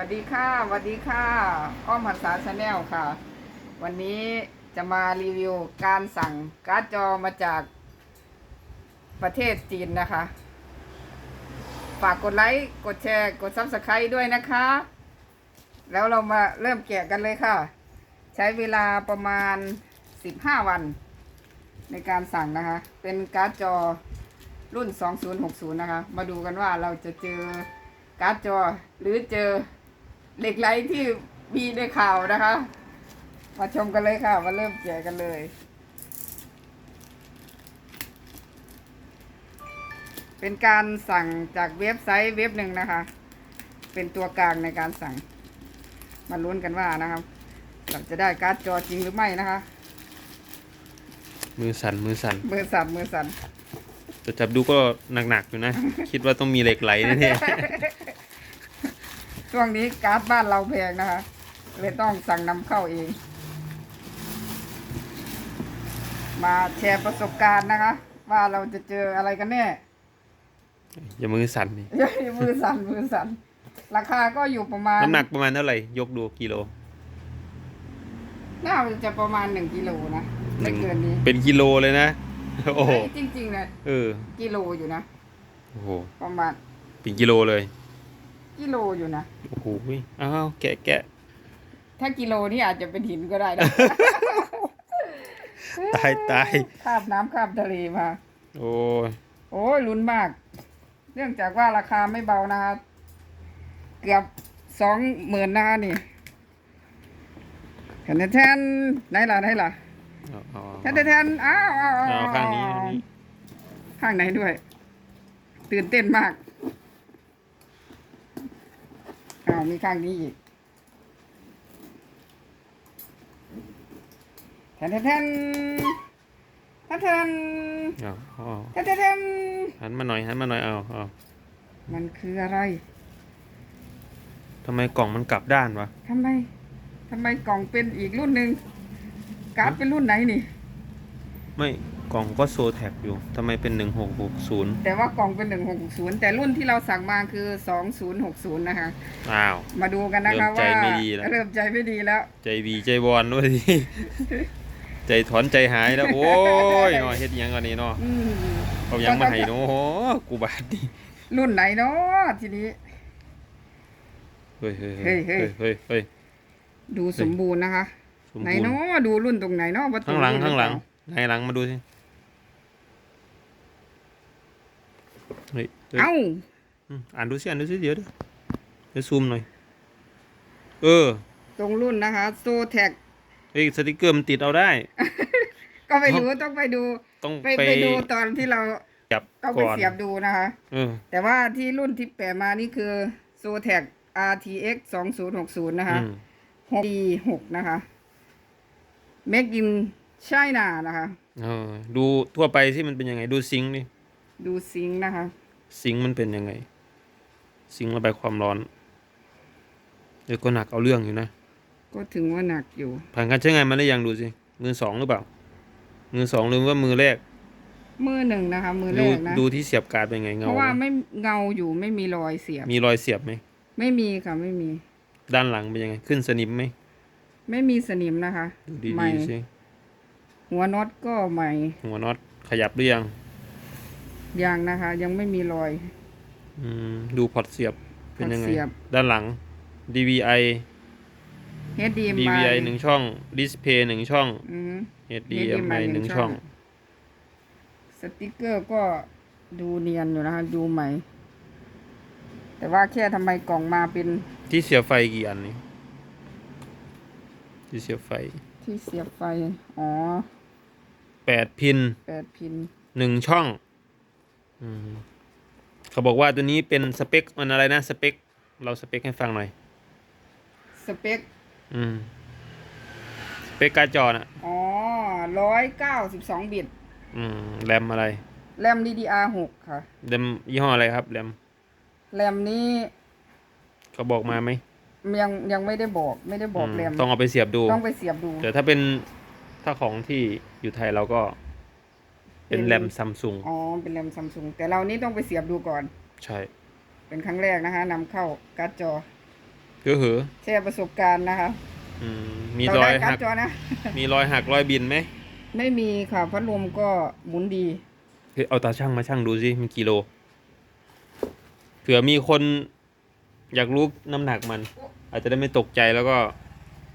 วัสดีค่ะสวัสดีค่ะ อ้อมหันษาชาแนลค่ะ วันนี้จะมารีวิวการสั่งการ์ดจอมาจากประเทศจีนนะคะ ฝากกดไลค์กดแชร์กดซับสไครต์ด้วยนะคะ แล้วเรามาเริ่มแกะกันเลยค่ะ ใช้เวลาประมาณ 15 วัน ในการสั่งนะคะ เป็นการ์ดจอรุ่น 2060 นะคะ มาดูกันว่าเราจะเจอการ์ดจอหรือเจอ เหล็กไหลที่มีในข่าวนะคะ มาชมกันเลยค่ะ มาเริ่มแกะกันเลย เป็นการสั่งจากเว็บไซต์เว็บหนึ่งนะคะ เป็นตัวกลางในการสั่ง มาลุ้นกันว่านะครับเราจะได้การ์ดจอจริงหรือไม่นะคะ มือสั่นมือสั่นมือสั่นมือสั่นแต่จับดูก็หนักๆอยู่นะ คิดว่าต้องมีเหล็กไหลแน่ ช่วงนี้การ์ดบ้านเราแพงนะคะ เลยต้องสั่งนำเข้าเอง มาแชร์ประสบการณ์นะคะ ว่าเราจะเจออะไรกันแน่ๆอย่ามือสั่นนี่มือสั่นมือสั่นราคาก็อยู่ประมาณน้ำหนักประมาณเท่าไหร่ ยกดูกิโลน่าจะประมาณหนึ่งกิโลนะหไม่นึ่งเกินนี้เป็นกิโลเลยนะโอ้โหจริงๆนะเออกิโลอยู่นะโอ้โหประมาณเป็นกิโลเลย กิโลอยู่นะ โอ้โหอ้าวแกะแกะถ้ากิโลนี่อาจจะเป็นหินก็ได้นะ ตายตายข้ามน้ำข้ามทะเลมา โอ้ยโอ้ยลุ้นมาก เนื่องจากว่าราคาไม่เบานะคะเกือบสองหมื่นนะคะนี่แทนแทนไหนล่ะไหนล่ะเอาเอาแทนแทนอ้าวอ้าวเอาเอาข้างนี้ข้างนี้ข้างไหนด้วย ตื่นเต้นมาก อ้าวมีข้างนี้อีกแทนแทนแทนแทนแทนเอาเอาแทนแทนแทนหันมาหน่อยหันมาหน่อยเอาเอามันคืออะไรทำไมกล่องมันกลับด้านวะทำไมทำไมกล่องเป็นอีกรุ่นหนึ่งการ์ดเป็นรุ่นไหนนี่ ไม่ กล่องก็โซแท็กอยู่ ทำไมเป็นหนึ่งหกหกศูนย์แต่ว่ากล่องเป็นหนึ่งหกศูนย์แต่รุ่นที่เราสั่งมาคือสองศูนย์หกศูนย์นะคะ อ้าว มาดูกันนะคะเริ่มใจว่าไม่ดีแล้ว เริ่มใจไม่ดีแล้ว ใจบีใจบอลด้วยดิใจถอนใจหายแล้ว โอ้ยเนาะเฮ็ดหยังก่อนนี่เนาะอืมเอาหยังมาให้เนาะโอ้โหกูบาดดิรุ่นไหนเนาะทีนี้ เฮ้ยเฮ้ยเฮ้เฮ้ยยเฮ้เฮ้ยยเฮ้ย ดูสมบูรณ์นะคะ สมไหนบูรเนาณ์ะดูรุ่นตรงไหนเนาะประตูข้างหลังรุ่นข้างหลังรือเปไหนหลังมาดูสิ เฮ้ยเฮ้ยเอ้าอืมอ่านดูสิอ่านดูสิเดี๋ยวเดี๋ยวเดี๋ยวซูมหน่อย เออ ตรงรุ่นนะคะโซแท็กเฮ้ยสติกเกอร์มันติดเอาได้ ก็ไม่รู้ต้องไปดู ต้องไปไปไปดูตอนที่เราจับต้องไปก่อนเสียบดูนะคะเออแต่ว่าที่รุ่นที่แปะมานี่คือ z o t e c RTX 2060 นะคะอืม 6D6 นะคะ Make in China นะคะเออดูทั่วไปที่มันเป็นยังไง ดูซิงค์นี่ ดูซิงค์นะคะ ซิงค์มันเป็นยังไง ซิงค์ระบายความร้อนเดี๋ยวก็หนักเอาเรื่องอยู่นะ ก็ถึงว่าหนักอยู่ ผ่านการใช้งานมาได้ยังดูสิมือสองหรือเปล่า มือสองหรือว่ามือแรก มือหนึ่งนะคะ มือแรดูกนะ ดูที่เสียบการ์ดเป็นไงเพเงาราะว่าไหมไม่เงาอยู่ไม่มีรอยเสียบ มีรอยเสียบไหม ไม่มีค่ะไม่มี ด้านหลังเป็นยังไง ขึ้นสนิมไหม ไม่มีสนิมนะคะดูดีใหม่ๆสิหัวน็อตก็ใหม่ หัวน็อตขยับหรือยัง ยังนะคะ ยังไม่มีรอย อืมดูพอร์ตเสียบเป็นยังไง พอร์ตเสียบ ด้านหลัง DVI HDMI DVI หนึ่งช่องดิสเพย์หนึ่งช่อง อืม HDMI หนึ่งช่อง สติกเกอร์ก็ดูเนียนอยู่นะคะ ดูใหม่ แต่ว่าแค่ทำไมกล่องมาเป็นที่เสียบไฟกี่อันนี่ที่เสียบไฟที่เสียบไฟ อ๋อแปดพินแปดพินหนึ่งช่องอืม เขาบอกว่าตัวนี้เป็นสเปคมันอะไรนะสเปค เราสเปคให้ฟังหน่อย สเปค อืม สเปคการ์ดจอน่ะ อ๋อร้อยเก้าสิบสองบิต อืม แรมอะไร แรม DDR หกค่ะ แรมยี่ห้ออะไรครับ แรม แรมนี้เขาบอกมาไหม ยังยังไม่ได้บอก ไม่ได้บอกอืมแรม ต้องเอาไปเสียบดู ต้องไปเสียบดู แต่ถ้าเป็นถ้าของที่อยู่ไทยเราก็เป็น เป็นแรมซัมซุงอ๋อ เป็นแรมซัมซุงแต่เรานี่ต้องไปเสียบดูก่อน ใช่ เป็นครั้งแรกนะคะนำเข้าการ์ดจอเออเหอะแชร์ประสบการณ์นะคะอืมมีเรารอยได้การ์หัดกจอนะมีรอยหักรอยบินไหม ไม่มีค่ะพัดลมก็หมุนดีเฮ้ยเอาตาช่างมาช่างดูสิมันกี่โลเผื่อมีคนอยากรู้น้ำหนักมัน อาจจะได้ไม่ตกใจแล้วก็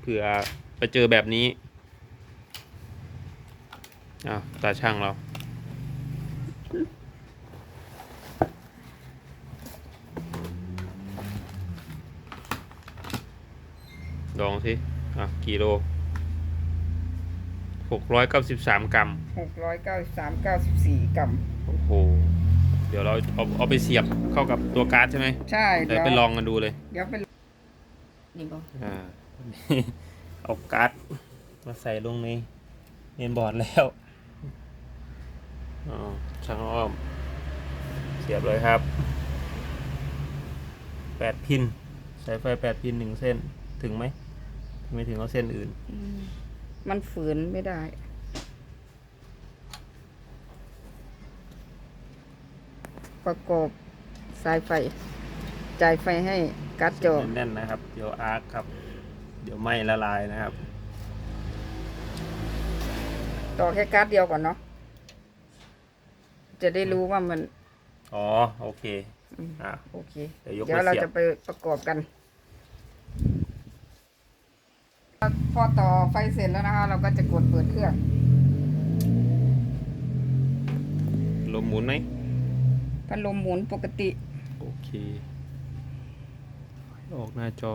เผื่อไปเจอแบบนี้อ้าวตาช่างเรา ลองสิอะกี่โลหกร้อยเก้าสิบสามกรัม693 94กรัมโอ้โห เดี๋ยวเราเอาเอาไปเสียบเข้ากับตัวการ์ดใช่ไหมใช่เดี๋ยวไปลองกันดูเลย เดี๋ยวไปนี่บ่อ่าเอาการ์ดมาใส่ลงในเมนบอร์ดแล้วอ๋อช่างอ้อม เสียบเลยครับแปดพินสายไฟแปดพินหนึ่งเส้นถึงไหมถึง ไม่ถึงเอาเส้นอื่นอืมมันฝืนไม่ได้ ประกอบสายไฟ จ่ายไฟให้การ์ดจอแน่นๆนะครับ เดี๋ยวอาร์คครับ เดี๋ยวไหม้ละลายนะครับ ต่อแค่การ์ดเดียวก่อนเนาะ จะได้รู้ว่ามัน อ๋อ โอเคอืมอะโอเค เดี๋ยวยกเดี๋ยวมาเราเสียบจะไปประกอบกัน พอต่อไฟเสร็จแล้วนะคะ เราก็จะกดเปิดเครื่อง ลมหมุนไหมพัดลมหมุนปกติ โอเค ออกหน้าจอ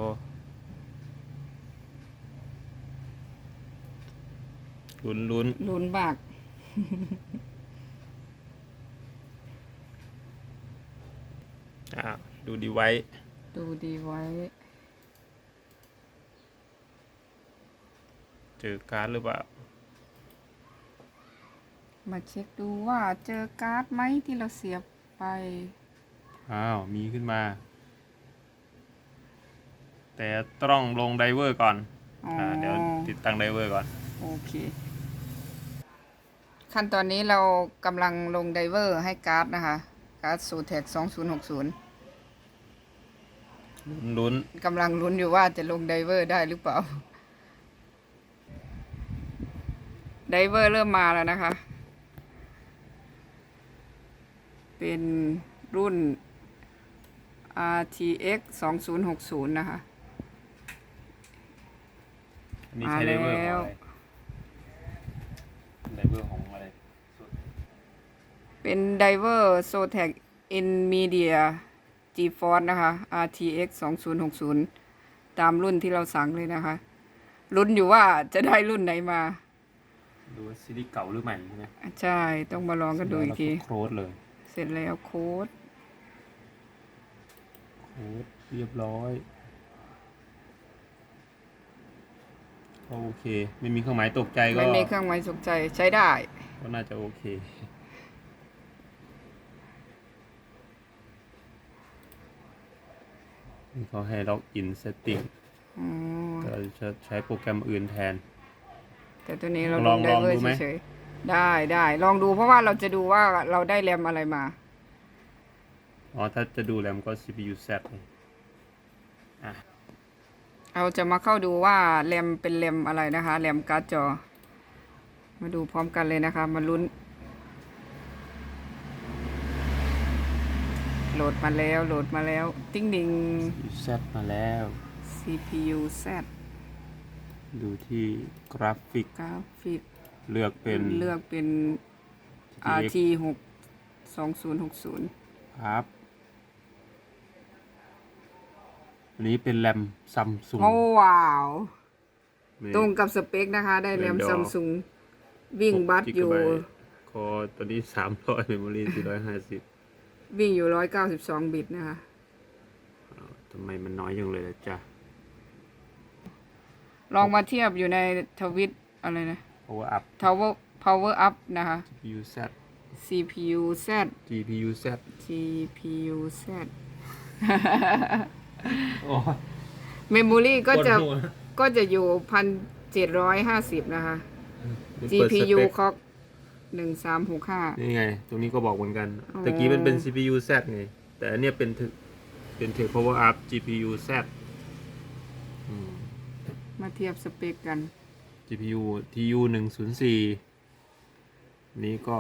ลุ้นลุ้นลุ้นมาก อะดูดีไว้ ดูดีไว้ เจอการ์ดหรือเปล่า มาเช็คดูว่าเจอการ์ดไหมที่เราเสียบไป อ้าว มีขึ้นมา แต่ต้องลงไดเวอร์ก่อนอ๋ออ่าเดี๋ยวติดตั้งไดเวอร์ก่อน โอเค ขั้นตอนนี้เรากำลังลงไดเวอร์ให้การ์ดนะคะ การ์ดสูเทค2060ลุ้นกำลังลุ้นอยู่ว่าจะลงไดเวอร์ได้หรือเปล่า ไดเวอร์เริ่มมาแล้วนะคะ เป็นรุ่น RTX 2060 นะคะ อันนี้ใช้ไดเวอร์ของมาแล้วอะไรไดเวอร์ของอะไรสุดเป็นไดเวอร์โซแท็ก NVIDIA GeForce นะคะ RTX 2060 ตามรุ่นที่เราสั่งเลยนะคะ ลุ้นอยู่ว่าจะได้รุ่นไหนมา ดูว่าซีรีส์เก่าหรือใหม่ใช่ไหมใช่ ต้องมาลองกันดูอีกที แล้วโค้ดเลย เสร็จแล้วโค้ด โค้ดเรียบร้อย โอเค ไม่มีเครื่องหมายตกใจก็ไม่มีเครื่องหมายสกใจใช้ได้ ก็น่าจะโอเค นี่เขาให้ล็อกอินเซตติ้งอ๋อแต่เราจะใช้โปรแกรมอื่นแทน แต่ตัวนี้เราลลองงไดลองเวอร์ดูไหม เฉยๆได้ได้ลองดูเพราะว่าเราจะดูว่าเราได้แรมอะไรมา อ๋อ ถ้าจะดูแรมก็ CPU Z เลยอะ เราจะมาเข้าดูว่าแรมเป็นแรมอะไรนะคะแรมการ์ดจอ มาดูพร้อมกันเลยนะคะ มาลุ้น โหลดมาแล้วโหลดมาแล้ว ติ้งดิง CPU Z มาแล้ว CPU Z ดูที่กราฟิก กราฟิกเลือกเป็น เลือกเป็น GTX RT 6 2060ครับอันนี้เป็นแรมซัมซุงโอ้ว้าว ตรงกับสเปคนะคะ ได้แรมเดี๋ยวซัมซุงวิ่งบัสอยู่คอตัวนี้สามร้อยเมมโมรี่สี่ร้อยห้าสิบวิ่งอยู่192บิตนะคะทำไมมันน้อยจังเลยล่ะจ๊ะ ลองมาเทียบอยู่ในทวิตอะไรนะ power up power power up นะคะ GPU Z CPU Z GPU Z GPU Z โอ้ Memory ก็จะปวดหัวก็จะอยู่พันเจ็ดร้อยห้าสิบนะคะ GPU เปิดสเปคคล็อกหนึ่งสามหกห้า นี่ไง ตรงนี้ก็บอกเหมือนกันอ๋อ ตะกี้มันเป็น CPU Z ไง แต่อันเนี้ยเป็นถึเป็นถึง power up GPU Z อืม มาเทียบสเปคกัน GPU TU หนึ่งศูนย์สี่นี้ก็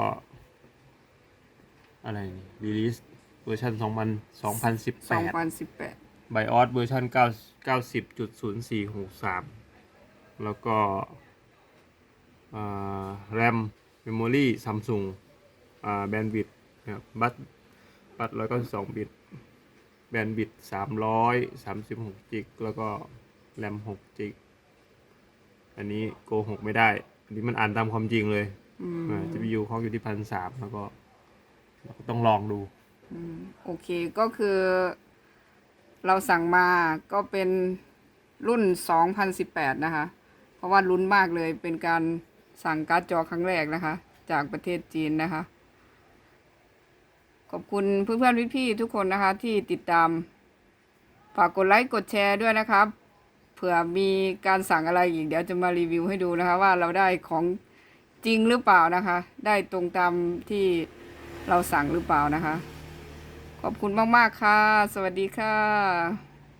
อะไรนี่ release เวอร์ชันสองพันสองพันสิบแปด2018 BIOS เวอร์ชันเก้าเก้าสิบจุดศูนย์สี่หกสามแล้วก็อ่า RAM Memory Samsung อ่า Bandwidth นะครับบัตบัตร้อยเก้าสิบสองบิต แบนด์วิดสามร้อยสามสิบหกจิก แล้วก็แรมหกจิก อันนี้โกหกไม่ได้ อันนี้มันอ่านตามความจริงเลยอืมอ่า GPU เขาอยู่ที่พันสามแล้วก็เราก็ต้องลองดู อืมโอเคก็คือ เราสั่งมาก็เป็นรุ่น 2018 นะคะ เพราะว่าลุ้นมากเลยเป็นการสั่งการ์ดจอครั้งแรกนะคะ จากประเทศจีนนะคะ ขอบคุณเพื่อนๆพี่ๆทุกคนนะคะ ที่ติดตาม ฝากกดไลค์กดแชร์ด้วยนะครับ เผื่อมีการสั่งอะไรอีกเดี๋ยวจะมารีวิวให้ดูนะคะ ว่าเราได้ของจริงหรือเปล่านะคะ ได้ตรงตามที่เราสั่งหรือเปล่านะคะ ขอบคุณมาก ๆ ค่ะ สวัสดีค่ะ